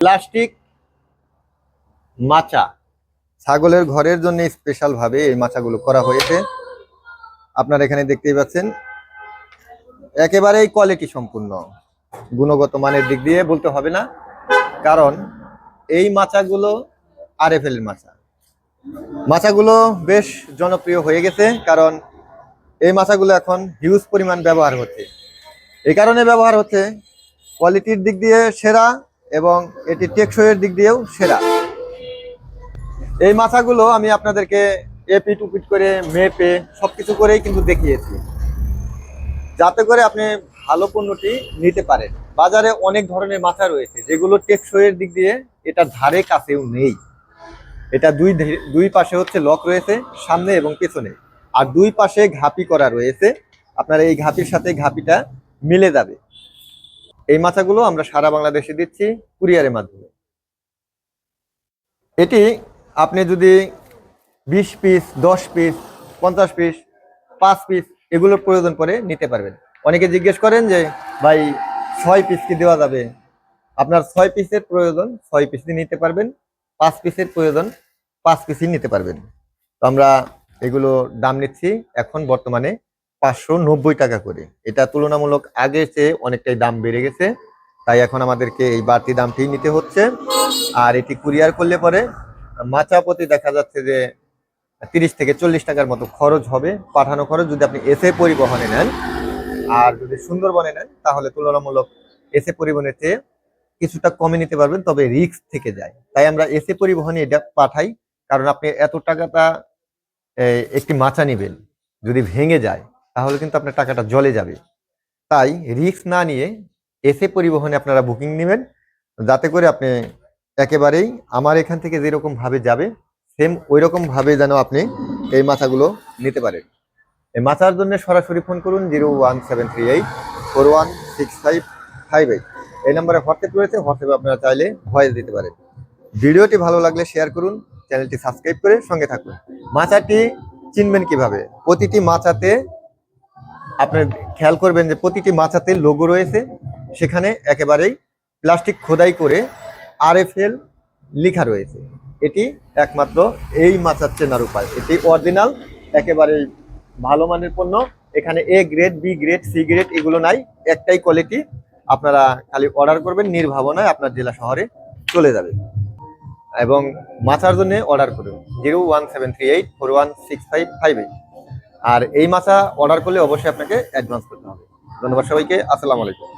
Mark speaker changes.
Speaker 1: Plastic মাচা। ছাগলের ঘরের জন্য স্পেশাল ভাবে এই মাচাগুলো করা হয়েছে। আপনারা এখানে দেখতেই পাচ্ছেন। একেবারেই কোয়ালিটি সম্পূর্ণ। গুণগত মানের দিক দিয়ে বলতে হবে না। কারণ এই মাচাগুলো আর এফ এর মাচা। মাচাগুলো বেশ জনপ্রিয় হয়ে গেছে কারণ এই মাচাগুলো এখন হিউজ পরিমাণ ব্যবহার হচ্ছে। এই কারণে ব্যবহার হচ্ছে। কোয়ালিটির দিক দিয়ে সেরা এবং এটি টেকসইয়ের দিক দিয়েও সেরা। এই মাথাগুলো আমি আপনাদেরকে এপিট উপিট করে মেপে সব কিছু করেই কিন্তু দেখিয়েছি। যাতে করে আপনি ভালো পণ্যটি নিতে পারেন। বাজারে অনেক ধরনের মাথা রয়েছে, যেগুলো টেকসইয়ের দিক দিয়ে এটা ধারে কাছেও নেই। এটা দুই দুই পাশে হচ্ছে লক রয়েছে, সামনে এবং পেছনে। আর দুই পাশে ঘাপি করা রয়েছে। আপনার এই ঘাপির সাথে ঘাপিটা মিলে যাবে। এই মাছাগুলো আমরা সারা বাংলাদেশে দিচ্ছি কুরিয়ারের মাধ্যমে। এটি আপনি যদি বিশ পিস, দশ পিস, পঞ্চাশ পিস, পাঁচ পিস এগুলোর প্রয়োজন পড়ে নিতে পারবেন। অনেকে জিজ্ঞেস করেন যে, ভাই, ছয় পিস কি দেওয়া যাবে? আপনার ছয় পিসের প্রয়োজন ছয় পিসই নিতে পারবেন, পাঁচ পিসের প্রয়োজন পাঁচ পিসই নিতে পারবেন। তো আমরা এগুলো দাম নিচ্ছি এখন বর্তমানে পাঁচশো নব্বই টাকা করে। এটা তুলনামূলক আগের চেয়ে অনেকটাই দাম বেড়ে গেছে। তাই এখন আমাদেরকে এই বাড়তি দামটি নিতে হচ্ছে। আর এটি কুরিয়ার করলে পরে মাচা প্রতি দেখা যাচ্ছে যে তিরিশ থেকে চল্লিশ টাকার মতো খরচ হবে। পাঠানো খরচ যদি আপনি এসে পরিবহনে নেন, আর যদি সুন্দরবনে নেন, তাহলে তুলনামূলক এসে পরিবহনের চেয়ে কিছুটা কমে নিতে পারবেন, তবে রিস্ক থেকে যায়। তাই আমরা এসে পরিবহনে এটা পাঠাই, কারণ আপনি এত টাকাটা একটি মাচা নেবেন, যদি ভেঙে যায়। তাহলে কিন্তু আপনার টাকাটা জলে যাবে। তাই রিস্ক না নিয়ে এসে পরিবহনে আপনারা বুকিং নেবেন। যাতে করে আপনি একেবারেই আমার এখান থেকে যেরকম ভাবে যাবে সেম ওই রকম ভাবে যেন আপনি এই মাথাগুলো নিতে পারেন। এই মাথার জন্য সরাসরি ফোন করুন zero one seven three eight four one six five five eight এই নম্বরে হোয়াটসঅ্যাপ রয়েছে হোয়াটসঅ্যাপে আপনারা চাইলে ভয়েস দিতে পারেন। ভিডিওটি ভালো লাগলে শেয়ার করুন চ্যানেলটি সাবস্ক্রাইব করে সঙ্গে থাকুন। মাচাটি চিনবেন কীভাবে? প্রতিটি মাচাতে আপনার খেয়াল করবেন যে প্রতিটি মাচাতে লোগো রয়েছে। সেখানে একেবারেই প্লাস্টিক খোদাই করে আরএফএল লেখা রয়েছে। এটি একমাত্র এই মাচার চেনার উপায়। এটি অরিজিনাল একেবারে ভালো মানের পণ্য। এখানে A grade B grade C grade এগুলো নাই। একটাই কোয়ালিটি আপনারা খালি অর্ডার করবেন, নির্ভাবনায় আপনার জেলা শহরে চলে যাবে। এবং মাছার জন্য অর্ডার করুন। Zero one seven three eight four one six five five eight আর এই মাছা অর্ডার করলে অবশ্যই আপনাকে অ্যাডভান্স করতে হবে। ধন্যবাদ সবাইকে আসসালামু আলাইকুম।